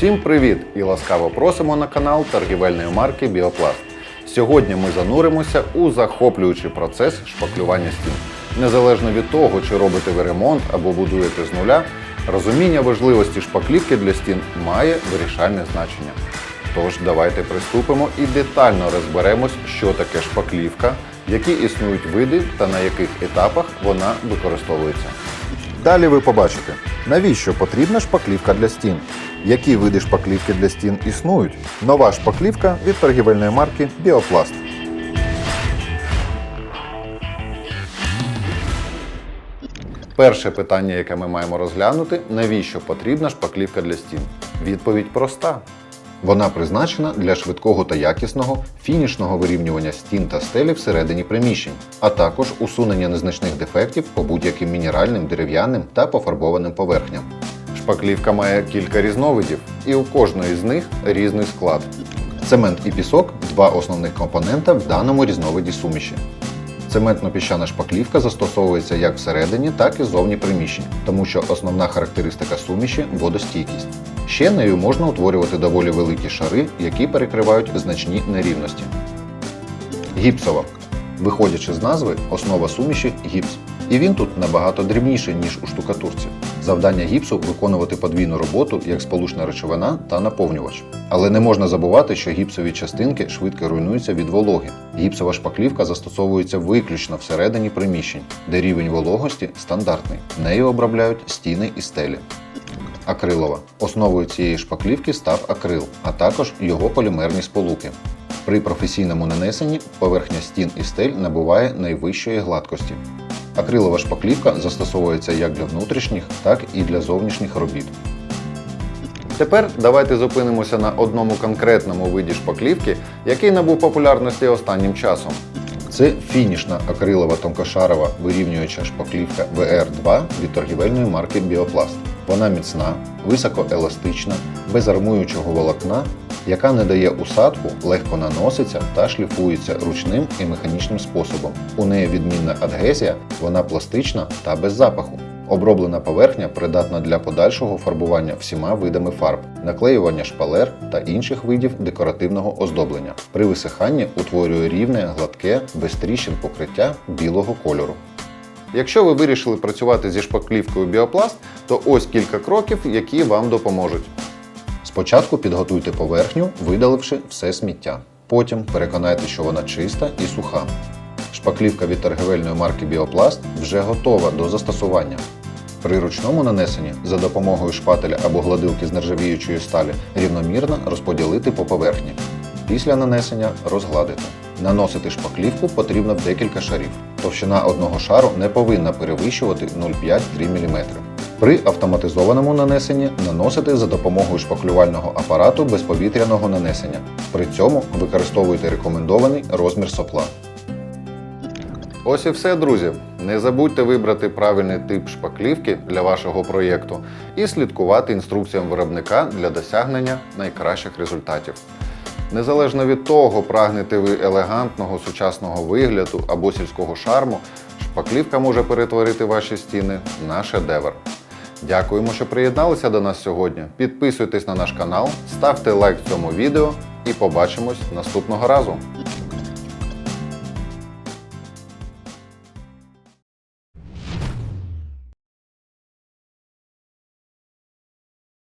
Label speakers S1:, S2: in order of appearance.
S1: Усім привіт і ласкаво просимо на канал торгівельної марки Біопласт. Сьогодні ми зануримося у захоплюючий процес шпаклювання стін. Незалежно від того, чи робите ви ремонт або будуєте з нуля, розуміння важливості шпаклівки для стін має вирішальне значення. Тож давайте приступимо і детально розберемось, що таке шпаклівка, які існують види та на яких етапах вона використовується. Далі ви побачите, навіщо потрібна шпаклівка для стін, які види шпаклівки для стін існують. Нова шпаклівка від торгівельної марки Біопласт. Перше питання, яке ми маємо розглянути, навіщо потрібна шпаклівка для стін? Відповідь проста. Вона призначена для швидкого та якісного фінішного вирівнювання стін та стелі всередині приміщень, а також усунення незначних дефектів по будь-яким мінеральним, дерев'яним та пофарбованим поверхням. Шпаклівка має кілька різновидів, і у кожної з них різний склад. Цемент і пісок два основних компонента в даному різновиді суміші. Цементно-піщана шпаклівка застосовується як всередині, так і зовні приміщень, тому що основна характеристика суміші водостійкість. Ще нею можна утворювати доволі великі шари, які перекривають значні нерівності. Гіпсова. Виходячи з назви, основа суміші гіпс. І він тут набагато дрібніший, ніж у штукатурці. Завдання гіпсу виконувати подвійну роботу як сполучна речовина та наповнювач. Але не можна забувати, що гіпсові частинки швидко руйнуються від вологи. Гіпсова шпаклівка застосовується виключно всередині приміщень, де рівень вологості стандартний. Нею обробляють стіни і стелі. Акрилова. Основою цієї шпаклівки став акрил, а також його полімерні сполуки. При професійному нанесенні поверхня стін і стель набуває найвищої гладкості. Акрилова шпаклівка застосовується як для внутрішніх, так і для зовнішніх робіт. Тепер давайте зупинимося на одному конкретному виді шпаклівки, який набув популярності останнім часом. Це фінішна акрилова тонкошарова вирівнююча шпаклівка VR2 від торгівельної марки Біопласт. Вона міцна, високоеластична, без армуючого волокна, яка не дає усадку, легко наноситься та шліфується ручним і механічним способом. У неї відмінна адгезія, вона пластична та без запаху. Оброблена поверхня придатна для подальшого фарбування всіма видами фарб, наклеювання шпалер та інших видів декоративного оздоблення. При висиханні утворює рівне, гладке, без тріщин покриття білого кольору. Якщо ви вирішили працювати зі шпаклівкою біопласт, то ось кілька кроків, які вам допоможуть. Спочатку підготуйте поверхню, видаливши все сміття. Потім переконайте, що вона чиста і суха. Шпаклівка від торгівельної марки Біопласт вже готова до застосування. При ручному нанесенні за допомогою шпателя або гладилки з нержавіючої сталі рівномірно розподілити по поверхні. Після нанесення розгладити. Наносити шпаклівку потрібно декілька шарів. Товщина одного шару не повинна перевищувати 0,5-3 мм. При автоматизованому нанесенні наносити за допомогою шпаклювального апарату безповітряного нанесення. При цьому використовуйте рекомендований розмір сопла. Ось і все, друзі. Не забудьте вибрати правильний тип шпаклівки для вашого проєкту і слідкувати інструкціям виробника для досягнення найкращих результатів. Незалежно від того, прагнете ви елегантного сучасного вигляду або сільського шарму, шпаклівка може перетворити ваші стіни на шедевр. Дякуємо, що приєдналися до нас сьогодні. Підписуйтесь на наш канал, ставте лайк цьому відео і побачимось наступного разу.